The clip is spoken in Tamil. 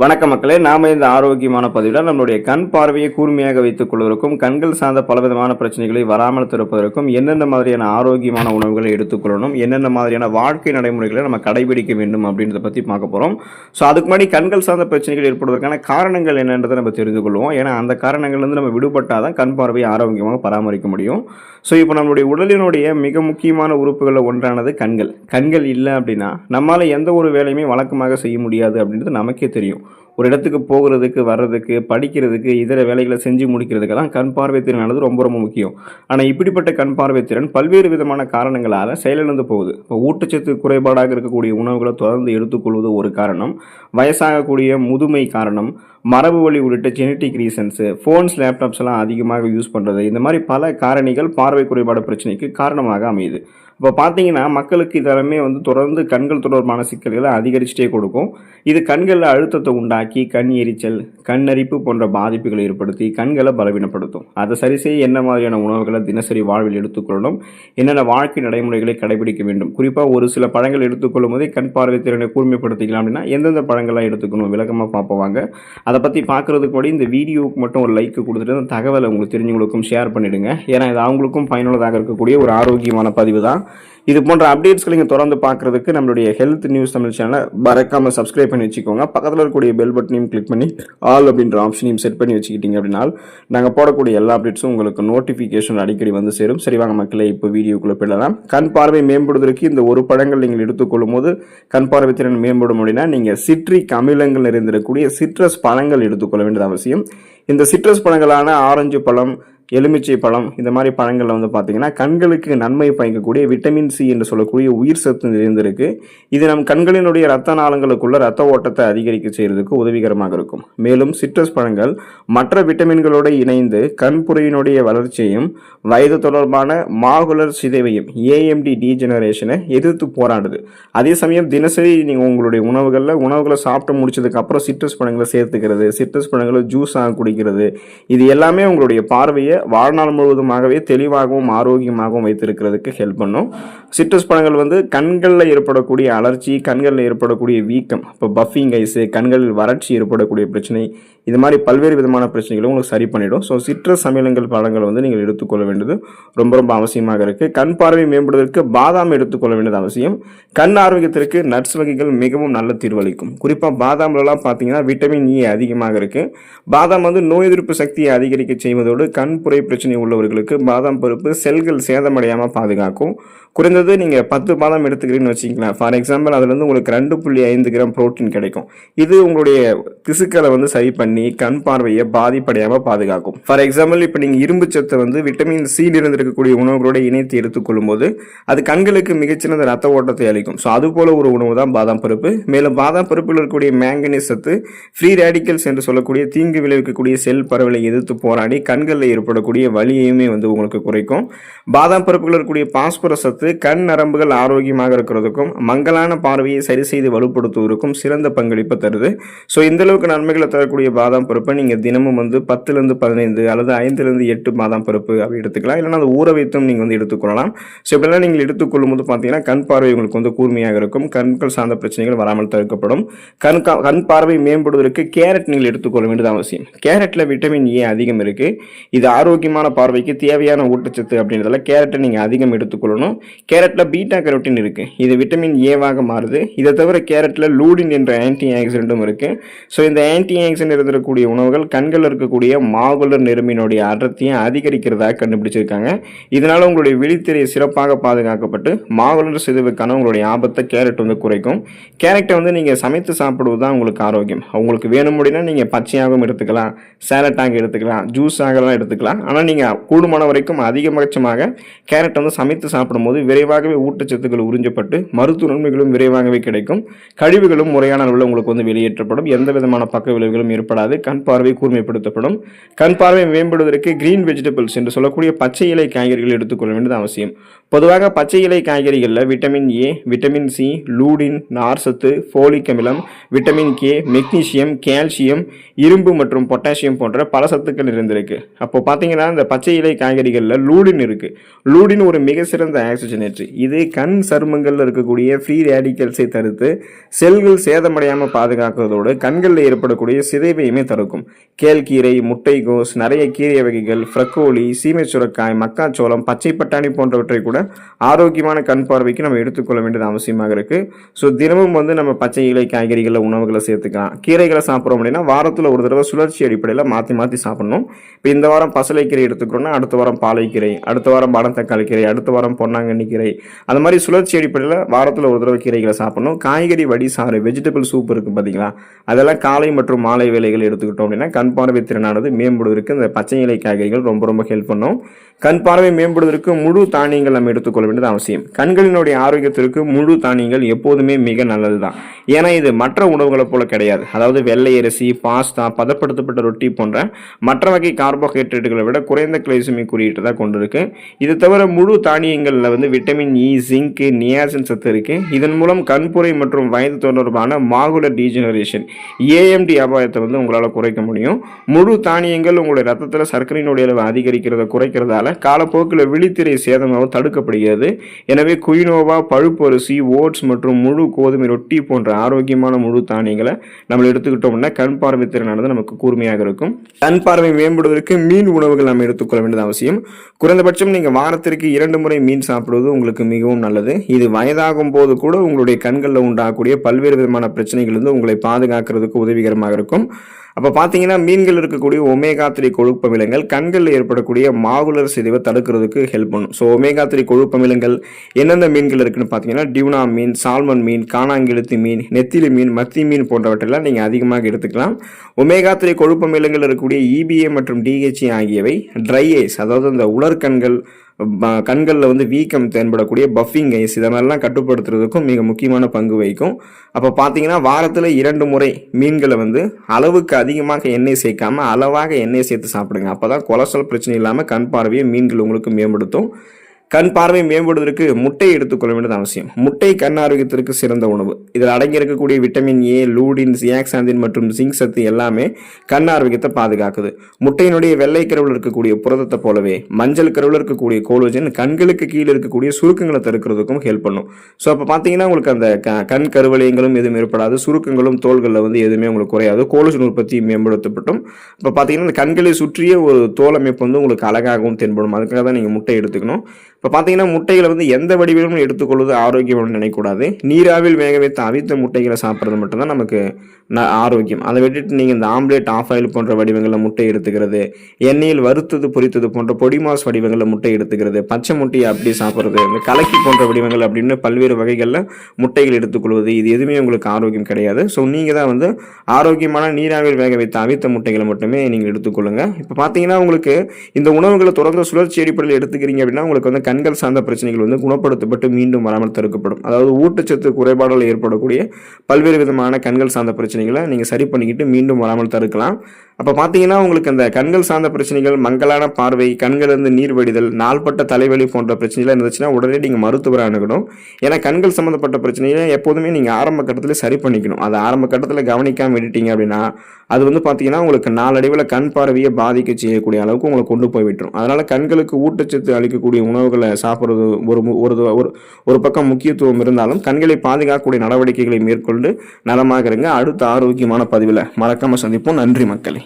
வணக்க மக்களே நாம இந்த ஆரோக்கியமான பதிவில் நம்மளுடைய கண் பார்வையை கூர்மையாக வைத்துக் கொள்வதற்கும் கண்கள் சார்ந்த பலவிதமான பிரச்சனைகளை வராமல் திருப்பதற்கும் எந்தெந்த மாதிரியான ஆரோக்கியமான உணவுகளை எடுத்துக்கொள்ளணும் என்னென்ன மாதிரியான வாழ்க்கை நடைமுறைகளை நம்ம கடைபிடிக்க வேண்டும் அப்படின்றத பற்றி பார்க்க போகிறோம் ஸோ அதுக்கு முன்னாடி கண்கள் சார்ந்த பிரச்சனைகள் ஏற்படுவதற்கான காரணங்கள் என்னன்றதை நம்ம தெரிந்து கொள்வோம். ஏன்னா அந்த காரணங்கள்லேருந்து நம்ம விடுபட்டால் தான் கண் பார்வையை ஆரோக்கியமாக பராமரிக்க முடியும். ஸோ இப்போ நம்மளுடைய உடலினுடைய மிக முக்கியமான உறுப்புகளில் ஒன்றானது கண்கள். கண்கள் இல்லை அப்படின்னா நம்மளால் எந்த ஒரு வேலையுமே வழக்கமாக செய்ய முடியாது அப்படின்றது நமக்கே தெரியும். ஒரு இடத்துக்கு போகிறதுக்கு வர்றதுக்கு படிக்கிறதுக்கு இதர வேலைகளை செஞ்சு முடிக்கிறதுக்கெல்லாம் கண் பார்வை திறனானது ரொம்ப ரொம்ப முக்கியம். ஆனால் இப்படிப்பட்ட கண் பார்வை திறன் பல்வேறு விதமான காரணங்களால் செயலிழந்து போகுது. இப்போ ஊட்டச்சத்து குறைபாடாக இருக்கக்கூடிய உணவுகளை தொடர்ந்து எடுத்துக்கொள்வது ஒரு காரணம். வயசாகக்கூடிய முதுமை காரணம். மரபு வழி உள்ளிட்ட ஜெனட்டிக் ரீசன்ஸு ஃபோன்ஸ் லேப்டாப்ஸ் எல்லாம் அதிகமாக யூஸ் பண்ணுறது இந்த மாதிரி பல காரணிகள் பார்வை குறைபாடு பிரச்சனைக்கு காரணமாக அமையுது. இப்போ பார்த்தீங்கன்னா மக்களுக்கு இதெல்லாமே வந்து தொடர்ந்து கண்கள் தொடர்பான சிக்கல்களை அதிகரிச்சுட்டே கொடுக்கும். இது கண்களில் அழுத்தத்தை உண்டாக்கி கண் எரிச்சல் கண்ணரிப்பு போன்ற பாதிப்புகளை ஏற்படுத்தி கண்களை பலவீனப்படுத்தும். அதை சரி செய்ய என்ன மாதிரியான உணவுகளை தினசரி வாழ்வில் எடுத்துக்கொள்ளணும்? என்னென்ன வாழ்க்கை நடைமுறைகளை கடைபிடிக்க வேண்டும்? குறிப்பாக ஒரு சில பழங்கள் எடுத்துக்கொள்ளும் போதே கண் பார்வை திறனை கூர்மைப்படுத்திக்கலாம் அப்படின்னா எந்தெந்த பழங்கள்லாம் எடுத்துக்கணும்? விளக்கமாக பார்ப்பவாங்க அதை பற்றி பார்க்குறதுக்கு கூட இந்த வீடியோவுக்கு மட்டும் ஒரு லைக் கொடுத்துட்டு அந்த தகவலை உங்களுக்கு தெரிஞ்சவங்களுக்கும் ஷேர் பண்ணிவிடுங்க ஏன்னா இது அவங்களுக்கும் பயனுள்ளதாக இருக்கக்கூடிய ஒரு ஆரோக்கியமான பதிவு தான். இது போன்ற அப்டேட்ஸ்களை நீங்கள் தொடர்ந்து பார்க்குறதுக்கு நம்மளுடைய ஹெல்த் நியூஸ் தமிழ் சேனலை மறக்காமல் சப்ஸ்கிரைப் பண்ணி வச்சுக்கோங்க. பக்கத்தில் இருக்கக்கூடிய பெல் பட்டனையும் கிளிக் பண்ணி ஆல் அப்படின்ற ஆப்ஷனையும் செட் பண்ணி வச்சுக்கிட்டீங்க அப்படின்னா நாங்கள் போடக்கூடிய எல்லா அப்டேட்ஸும் உங்களுக்கு நோட்டிஃபிகேஷன் அடிக்கடி வந்து சேரும். சரி வாங்க மக்களே இப்போ வீடியோக்குள்ளே போயிடலாம். கண் பார்வை மேம்படுவதற்கு இந்த ஒரு பழங்கள் நீங்கள் எடுத்துக்கொள்ளும் போது கண் பார்வை திறன் மேம்படும் அப்படின்னா நீங்கள் சிட்ரிக் அமிலங்கள் நிறைந்திருக்கக்கூடிய சிட்ரஸ் பழங்கள் எடுத்துக்கொள்ள வேண்டியது அவசியம். இந்த சிட்ரஸ் பழங்களான ஆரஞ்சு பழம் எலுமிச்சை பழம் இந்த மாதிரி பழங்களில் வந்து பார்த்திங்கன்னா கண்களுக்கு நன்மை பயக்கக்கூடிய விட்டமின் சி என்று சொல்லக்கூடிய உயிர் சத்து நிறைந்திருக்கு. இது நம் கண்களினுடைய ரத்த நாளங்களுக்குள்ள ரத்த ஓட்டத்தை அதிகரிக்க செய்கிறதுக்கு உதவிகரமாக இருக்கும். மேலும் சிட்ரஸ் பழங்கள் மற்ற விட்டமின்களோடு இணைந்து கண்புரையினுடைய வளர்ச்சியையும் வயது தொடர்பான மாகுலர் சிதைவையும் ஏஎம்டி டீஜெனரேஷனை எதிர்த்து போராடுது. அதே சமயம் தினசரி நீங்கள் உங்களுடைய உணவுகளில் உணவுகளை சாப்பிட்டு முடிச்சதுக்கப்புறம் சிட்ரஸ் பழங்களை சேர்த்துக்கிறது சிட்ரஸ் பழங்களை ஜூஸாக குடிக்கிறது இது எல்லாமே உங்களுடைய பார்வையை வாழ்நாள் முழுவதுமாகவே தெளிவாகவும் ஆரோக்கியமாகவும் வைத்திருக்கிறதுக்கு ஹெல்ப் பண்ணும். சிட்ரஸ் பழங்கள் வந்து கண்களில் ஏற்படக்கூடிய அலர்ச்சி கண்களில் ஏற்படக்கூடிய வீக்கம் இப்போ பஃபிங் ஐஸு கண்களில் வறட்சி ஏற்படக்கூடிய பிரச்சனை இது மாதிரி பல்வேறு விதமான பிரச்சனைகளை உங்களுக்கு சரி பண்ணிவிடும் ஸோ சிட்ரஸ் அமிலங்கள் பழங்கள் வந்து நீங்கள் எடுத்துக்கொள்ள வேண்டியது ரொம்ப ரொம்ப அவசியமாக இருக்குது கண் பார்வை மேம்படுவதற்கு பாதாம் எடுத்துக்கொள்ள வேண்டியது அவசியம். கண் ஆரோக்கியத்திற்கு நட்ஸ் வகைகள் மிகவும் நல்ல தீர்வளிக்கும். குறிப்பாக பாதாம்லலாம் பார்த்தீங்கன்னா விட்டமின் இ அதிகமாக இருக்குது பாதாம் வந்து நோய் எதிர்ப்பு சக்தியை அதிகரிக்க செய்வதோடு கண் புரை பிரச்சனை உள்ளவர்களுக்கு பாதாம் பருப்பு செல்கள் சேதமடையாமல் பாதுகாக்கும். குறைந்தது நீங்கள் பத்து பாதாம் எடுத்துக்கிறீங்கன்னு வச்சிங்களேன் ஃபார் எக்ஸாம்பிள் அதுலேருந்து உங்களுக்கு ரெண்டு புள்ளி ஐந்து கிராம் புரோட்டீன் கிடைக்கும். இது உங்களுடைய திசுக்களை வந்து சரி பண்ணி கண் பார்வையை பாதிப்படையாமல் பாதுகாக்கும். ஃபார் எக்ஸாம்பிள் இப்போ நீங்கள் இரும்பு சத்தை வந்து விட்டமின் சி இருந்திருக்கக்கூடிய உணவுகளோட இணைத்து எடுத்துக்கொள்ளும் போது அது கண்களுக்கு மிகச்சிறந்த ரத்த ஓட்டத்தை அளிக்கும். ஸோ அது போல ஒரு உணவு தான் பாதாம் பருப்பு. மேலும் பாதாம் பருப்பில் இருக்கக்கூடிய மேங்கனீஸ் சத்து ஃப்ரீ ரேடிக்கல்ஸ் என்று சொல்லக்கூடிய தீங்கு விளைவிக்கக்கூடிய செல் பரவலை எதிர்த்து போராடி கண்களில் ஏற்படக்கூடிய வலியையுமே வந்து உங்களுக்கு குறைக்கும். பாதாம் பருப்புகள் இருக்கக்கூடிய பாஸ்பரஸ் சத்து கண் நரம்புகள் ஆரோக்கியமாக இருக்கிறதுக்கும் மங்கலான பார்வையை சரி செய்து வலுப்படுத்துவதற்கும் சிறந்த பங்களிப்பை தருது. ஸோ இந்த அளவுக்கு நன்மைகளை தரக்கூடிய பாதாம் பருப்பை நீங்கள் தினமும் வந்து பத்துலேருந்து பதினைந்து அல்லது ஐந்துலேருந்து எட்டு பாதாம் பருப்பு அப்படி எடுத்துக்கலாம். இல்லைனா அதை ஊற வைத்தும் நீங்கள் வந்து எடுத்துக்கொள்ளலாம் ஸோ இப்படிலாம் நீங்கள் எடுத்துக்கொள்ளும் போது பார்த்தீங்கன்னா கண் பார்வை உங்களுக்கு வந்து கூர்மையாக இருக்கும். கண்கள் சார்ந்த பிரச்சனைகள் வராமல் தடுக்கப்படும் கண் கண் பார்வை மேம்படுவதற்கு கேரட் நீங்கள் எடுத்துக்கொள்ள வேண்டியது அவசியம். கேரட்டில் விட்டமின் ஏ அதிகம் இருக்குது இது ஆரோக்கியமான பார்வைக்கு தேவையான ஊட்டச்சத்து அப்படின்றதால கேரட்டை நீங்கள் அதிகம் எடுத்துக்கொள்ளணும் கேரட்டில் பீட்டா கரோட்டின் இருக்குது இது விட்டமின் ஏவாக மாறுது. இதை தவிர கேரட்டில் லூடின் என்ற ஆன்டி ஆக்சிடென்ட்டும் இருக்குது ஸோ இந்த ஆன்டி ஆக்சிடென்ட் இருந்திருக்கக்கூடிய உணவுகள் கண்களில் இருக்கக்கூடிய மாகுலர் நெருமினுடைய அடர்த்தியை அதிகரிக்கிறதாக கண்டுபிடிச்சிருக்காங்க. இதனால் உங்களுடைய விழித்திரை சிறப்பாக பாதுகாக்கப்பட்டு மாகுலர் சிதைவுக்கான உங்களுடைய ஆபத்தை கேரட் வந்து குறைக்கும். கேரட்டை வந்து நீங்கள் சமைத்து சாப்பிடுவது தான் உங்களுக்கு ஆரோக்கியம். உங்களுக்கு வேணும் அப்படின்னா நீங்கள் பச்சையாகவும் எடுத்துக்கலாம் சேலட்டாக எடுத்துக்கலாம் ஜூஸாகலாம் எடுத்துக்கலாம். ஆனால் நீங்கள் கூடுமான வரைக்கும் அதிகபட்சமாக கேரட் வந்து சமைத்து சாப்பிடும்போது விரைவாகவே ஊட்டச்சத்துக்கள் உறிஞ்சப்பட்டு மருத்துவ நன்மைகளும் விரைவாகவே கிடைக்கும். கழிவுகளும் முறையான அளவில் உங்களுக்கு வந்து வெளியேற்றப்படும். எந்த விதமான பக்க விளைவுகளும் ஏற்படாது. கண் பார்வை கூர்மைப்படுத்தப்படும். கண் பார்வை மேம்படுவதற்கு கிரீன் வெஜிடபிள்ஸ் என்று சொல்லக்கூடிய பச்சை இலை காய்கறிகள் எடுத்துக்கொள்ள வேண்டியது அவசியம். பொதுவாக பச்சை இலை காய்கறிகளில் vitamin A vitamin C lutein நார்சத்து folic அமிலம் விட்டமின் கே மெக்னீசியம் கால்சியம் இரும்பு மற்றும் பொட்டாசியம் போன்ற பல சத்துக்கள் இருந்திருக்கு அப்போ பார்த்தீங்கன்னா இந்த பச்சை இலை காய்கறிகளில் லூடின் இருக்கு. லூடின் ஒரு மிக சிறந்த ஆக்சிஜன் ஆக்சிஜனேற்று இது கண் சருமங்களில் இருக்கக்கூடிய ஃப்ரீ ரேடிக்கல்ஸை தடுத்து செல்கள் சேதமடையாமல் பாதுகாக்கிறதோடு கண்களில் ஏற்படக்கூடிய சிதைவை சிதைவையுமே தடுக்கும் கேழ்கீரை முட்டைகோஸ் நிறைய கீரை வகைகள் ஃப்ரக்கோலி சீமை சுரக்காய் மக்காச்சோளம் பச்சை பட்டாணி போன்றவற்றை கூட ஆரோக்கியமான கண் பார்வைக்கு நம்ம எடுத்துக்கொள்ள வேண்டியது அவசியமாக இருக்குது ஸோ தினமும் வந்து நம்ம பச்சை இலை காய்கறிகளில் உணவுகளை சேர்த்துக்கலாம். கீரைகளை சாப்பிட்றோம் அப்படின்னா வாரத்தில் ஒரு தடவை சுழற்சி அடிப்படையில் மாற்றி மாற்றி சாப்பிடணும். இப்போ இந்த வாரம் பசலைக்கீரை எடுத்துக்கிறோம்னா அடுத்த வாரம் பாலைக்கீரை அடுத்த வாரம் பனத்தக்காளி கீரை அடுத்த வாரம் பொன்னாங்கண்ணி கீரை. அந்த மாதிரி சுழற்சி அடிப்படையில் வாரத்தில் ஒரு தடவை கீரைகளை சாப்பிடணும். காய்கறி வடி சாறு வெஜிடபிள் சூப் இருக்குது பார்த்தீங்களா அதெல்லாம் காலை மற்றும் மாலை வேலைகள் காய்கறிகள் எடுத்துக்கிட்டோம் அப்படின்னா கண் பார்வை திறனானது மேம்படுவதற்கு இந்த பச்சை இலை காய்கறிகள் ரொம்ப ரொம்ப ஹெல்ப் பண்ணும். கண் பார்வை மேம்படுவதற்கு முழு தானியங்கள் நம்ம எடுத்துக்கொள்ள வேண்டியது அவசியம். கண்களினுடைய ஆரோக்கியத்திற்கு முழு தானியங்கள் எப்போதுமே மிக நல்லது தான் ஏன்னா இது மற்ற உணவுகளைப் போல கிடையாது. அதாவது வெள்ளை அரிசி பாஸ்தா பதப்படுத்தப்பட்ட ரொட்டி போன்ற மற்ற வகை கார்போஹைட்ரேட்டுகளை விட குறைந்த கிளைசுமி குறியீட்டு தான் கொண்டிருக்கு. இது தவிர முழு தானியங்களில் வந்து விட்டமின் இ ஜிங்க் நியாசின் சத்து இருக்கு. இதன் மூலம் கண்புரை மற்றும் வயது தொடர்பான மாகுல டீஜெனரேஷன் ஏஎம்டி அபாயத்தை வந்து உங்களால் குறைக்க முடியும். முழு தானியங்கள் உங்களுடைய ரத்தத்தில் சர்க்கரையினுடைய அளவு அதிகரிக்கிறத குறைக்கிறதால காலப்போக்கில் விழித்திரை சேதமாகவும் தடுக்கப்படுகிறது. எனவே குயினோவா பழுப்பு அரிசி ஓட்ஸ் மற்றும் முழு கோதுமை ரொட்டி போன்ற ஆரோக்கியமான முழு தானியங்களை நம்ம எடுத்துக்கிட்டோம்னா கண் பார்வை திறனானது நமக்கு கூர்மையாக இருக்கும். கண் பார்வை மேம்படுவதற்கு மீன் உணவுகள் நம்ம எடுத்துக்கொள்ள வேண்டியது அவசியம். குறைந்தபட்சம் நீங்கள் வாரத்திற்கு இரண்டு முறை மீன் சாப்பிடுவது உங்களுக்கு மிகவும் நல்லது. இது வயதாகும் போது கூட உங்களுடைய கண்களில் உண்டாகக்கூடிய பல்வேறு விதமான பிரச்சனைகள் இருந்து உங்களை பாதுகாக்கிறதுக்கு உதவிகரமாக இருக்கும். அப்போ பார்த்தீங்கன்னா மீன்கள் இருக்கக்கூடிய ஒமேகா த்ரீ கொழுப்பமிலங்கள் கண்களில் ஏற்படக்கூடிய மாகுலர் சிதைவை தடுக்கிறதுக்கு ஹெல்ப் பண்ணும். ஸோ ஒமேகா த்ரீ கொழுப்பமிலங்கள் எந்தெந்த மீன்கள் இருக்குன்னு பார்த்தீங்கன்னா டியூனா மீன் சால்மன் மீன் காணாங்கெழுத்து மீன் நெத்திலி மீன் மத்தி மீன் போன்றவற்றெல்லாம் நீங்கள் அதிகமாக எடுத்துக்கலாம். ஒமேகா த்ரீ கொழுப்பமிலங்கள் இருக்கக்கூடிய இபிஏ மற்றும் டிஹெச்ஏ ஆகியவை ட்ரை ஐஸ் அதாவது இந்த உலர்கண்கள் கண்களில் வந்து வீக்கம் தென்படக்கூடிய பஃபிங் ஐஸ் இதை மாதிரிலாம் கட்டுப்படுத்துறதுக்கும் மிக முக்கியமான பங்கு வகிக்கும். அப்போ பார்த்தீங்கன்னா வாரத்தில் இரண்டு முறை மீன்களை வந்து அளவுக்கு அதிகமாக எண்ணெய் சேர்க்காம அளவாக எண்ணெய் சேர்த்து சாப்பிடுங்க. அப்போ தான் கொலஸ்ட்ரால் பிரச்சனை இல்லாமல் கண் பார்வையை மீன்கள் உங்களுக்கு மேம்படுத்தும். கண் பார்வை மேம்படுவதற்கு முட்டை எடுத்துக்கொள்ள வேண்டியது அவசியம். முட்டை கண் ஆரோக்கியத்திற்கு சிறந்த உணவு. இதில் அடங்கியிருக்கக்கூடிய விட்டமின் ஏ லூடின் சியாக்சாந்தின் மற்றும் சிங்க் சத்து எல்லாமே கண் ஆரோக்கியத்தை பாதுகாக்குது. முட்டையினுடைய வெள்ளை கருவில் இருக்கக்கூடிய புரதத்தை போலவே மஞ்சள் கருவில் இருக்கக்கூடிய கோலோஜன் கண்களுக்கு கீழே இருக்கக்கூடிய சுருக்கங்களை தடுக்கிறதுக்கும் ஹெல்ப் பண்ணும். ஸோ அப்போ பார்த்தீங்கன்னா உங்களுக்கு அந்த க- கண் கருவளையங்களும் எதுவும் ஏற்படாது. சுருக்கங்களும் தோள்களில் வந்து எதுவுமே உங்களுக்கு குறையாது. கோலோஜன் உற்பத்தி மேம்படுத்தப்பட்டும். இப்போ பார்த்தீங்கன்னா அந்த கண்களை சுற்றிய ஒரு தோல் அமைப்பு வந்து உங்களுக்கு அழகாகவும் தென்படும். அதுக்காக தான் நீங்கள் முட்டை எடுத்துக்கணும். இப்போ பார்த்தீங்கன்னா முட்டைகளை வந்து எந்த வடிவிலும் எடுத்துக்கொள்வது ஆரோக்கியம்னு நினைக்கூடாது நீராவில் வேக வைத்த அவித்த முட்டைகளை சாப்பிட்றது மட்டும்தான் நமக்கு ந ஆரோக்கியம். அதை விட்டுட்டு நீங்கள் இந்த ஆம்லேட் ஆஃப் ஆயில் போன்ற வடிவங்களில் முட்டை எடுத்துக்கிறது எண்ணெயில் வறுத்தது பொரித்தது போன்ற பொடி மாஸ் வடிவங்களில் முட்டை எடுத்துக்கிறது பச்சை முட்டையை அப்படி சாப்பிட்றது இந்த கலக்கி போன்ற வடிவங்கள் அப்படின்னு பல்வேறு வகைகளில் முட்டைகள் எடுத்துக்கொள்வது இது எதுவுமே உங்களுக்கு ஆரோக்கியம் கிடையாது. ஸோ நீங்கள் தான் வந்து ஆரோக்கியமான நீராவில் வேக வைத்த அவித்த முட்டைகளை மட்டுமே நீங்கள் எடுத்துக்கொள்ளுங்க. இப்போ பார்த்தீங்கன்னா உங்களுக்கு இந்த உணவுகளை தொடர்ந்து சுழற்சி அடிப்படையில் எடுத்துக்கிறீங்க அப்படின்னா உங்களுக்கு வந்து கண்கள் சார்ந்த பிரச்சனைகள் வந்து குணப்படுத்தப்பட்டு மீண்டும் வராமல் தடுக்கப்படும். அதாவது ஊட்டச்சத்து குறைபாடுகள் ஏற்படக்கூடிய பல்வேறு விதமான கண்கள் சார்ந்த பிரச்சனைகளை நீங்கள் சரி பண்ணிக்கிட்டு மீண்டும் வராமல் தடுக்கலாம். அப்போ பார்த்தீங்கன்னா உங்களுக்கு அந்த கண்கள் சார்ந்த பிரச்சனைகள் மங்களான பார்வை கண்களிலிருந்து நீர் வடிதல் நாள்பட்ட தலைவலி போன்ற பிரச்சனைகள் இருந்துச்சுன்னா உடனே நீங்கள் மருத்துவரை அணுகணும். ஏன்னா கண்கள் சம்மந்தப்பட்ட பிரச்சனைகளை எப்போதுமே நீங்கள் ஆரம்ப கட்டத்தில் சரி பண்ணிக்கணும். அது ஆரம்ப கட்டத்தில் கவனிக்காமல் விட்டுட்டீங்க அப்படின்னா அது வந்து பார்த்தீங்கன்னா உங்களுக்கு நாளடைவில் கண் பார்வையை பாதிக்க செய்யக்கூடிய அளவுக்கு உங்களை கொண்டு போய் விட்டுரும். அதனால் கண்களுக்கு ஊட்டச்சத்து அளிக்கக்கூடிய உணவுகள் சாப்பிட்றது ஒரு ஒரு ஒரு ஒரு பக்கம் முக்கியத்துவம் இருந்தாலும் கண்களை பாதுகாக்கக்கூடிய நடவடிக்கைகளை மேற்கொண்டு நலமாக இருங்க. அடுத்த ஆரோக்கியமான பதிவில் மறக்காமல் சந்திப்போம். நன்றி மக்களே.